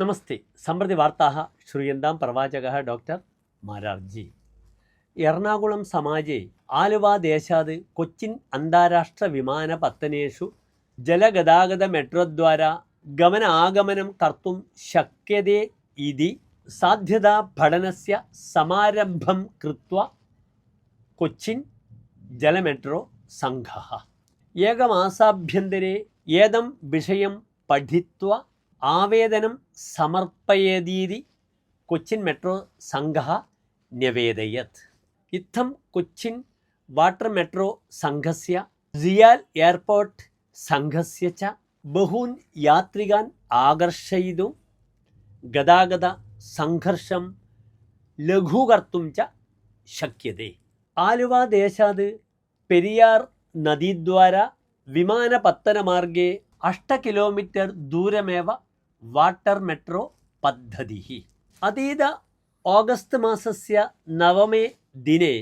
നമസ്തേ സമ്പ്രതി വാർത്താः श्रूयन्तां प्रवाचकः डॉक्टर् മാരാർജി എറണാകുളം സമാജെ ആലുവാദേശാത് കൊച്ചിൻ അന്താരാഷ്ട്ര വിമാനപത്തനേഷു ജലഗതാഗത മെട്രോദ്വാര ഗമനാഗമനം കർത്തും ശക്യത്തെ ഇതി സാധ്യതാ പഠനസ്യ സമാരംഭം കൃത്വ കൊച്ചിൻ ജലമെട്രോ സംഘः ഏകമാസാഭ്യന്തരെ ഏതം വിഷയം പഠിത്വ ആവേദനം സമർപ്പയതീതി കൊച്ചിൻ മെട്രോ സംഘ ന്യവേദയത്. ഇത്തം കൊച്ചിൻ വാട്ടർ മെട്രോ സംഘസ്യ സിയാൽ എയർപോർട്ട് സംഘസ്യ ച ബഹൂൻ യാത്രികാൻ ആകർഷയിതു ഗതാഗത സംഘർഷം ലഘൂകർത്തും ച ശക്യതേ. ആലുവ ദേശാത് പെരിയാർ നദീദ്വാര വിമാനപത്തനമാർഗേ അഷ്ട കിലോമീറ്റർ ദൂരമേവ वाटर् मेट्रो पद्धतिः अतीत आगस्त् मासस्य नवमे दिने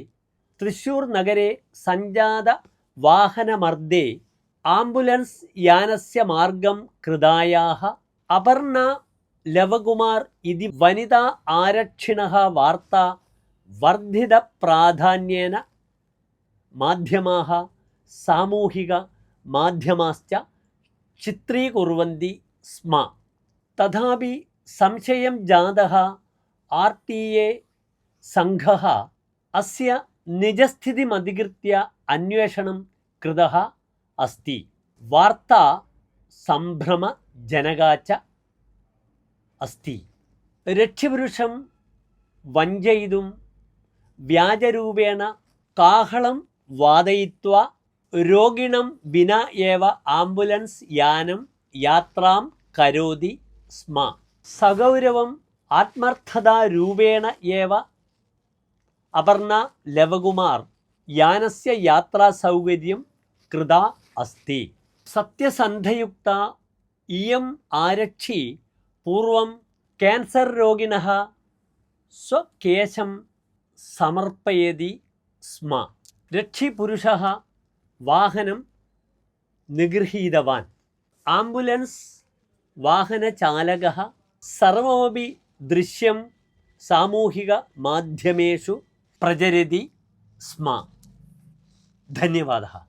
तृश्शूर्नगरे सञ्जातवाहनमर्दे आम्बुलेन्स् यानस्य मार्गं कृतायाः अपर्णा ലവകുമാർ ഇതി വനിതാ ആരക്ഷിണ വാർത്ത വർദ്ധിത പ്രാധാന്യേന മാധ്യമാ സാമൂഹിക മാധ്യമാശ്ച ചിത്രീകുർവന്തി സ്മ തഥാപി സംശയം ജാത ആർ ടി എ സംഘ അസ്യ നിജസ്ഥിതിമധികൃത്യ അന്വേഷണം കൃത അസ്തി. വാർത്ത സംഭ്രമജനകാച്ച അസ്തി. രക്ഷ്യപുരുഷം വഞ്ചയിതും വ്യാജരൂപേണ കാഹളം വാദയിത്വ രോഗിണം വിന ഏവ ആംബുലൻസ് യാനം യാത്രാം കരോതി സ്മ. സഗൗരവം ആത്മർത്ഥതാരൂപേണ ഏവ അപർണ ലവകുമാർ. യാനസ്യ യാത്രാസൗകര്യം കൃത അസ്തി. സത്യസന്ധയുക്ത ഇയം ആരക്ഷി പൂർവം ക്യാൻസർ രോഗിണ സ്വകേശം സമർപ്പയതി സ്മ. രക്ഷിപുരുഷ വാഹനം നിഗൃഹീതവാൻ. ആംബുലൻസ് വാഹനചാലകः സർവമപി ദൃശ്യം സാമൂഹിക മാധ്യമേഷു പ്രചരതി സ്മ. ധന്യവാദः.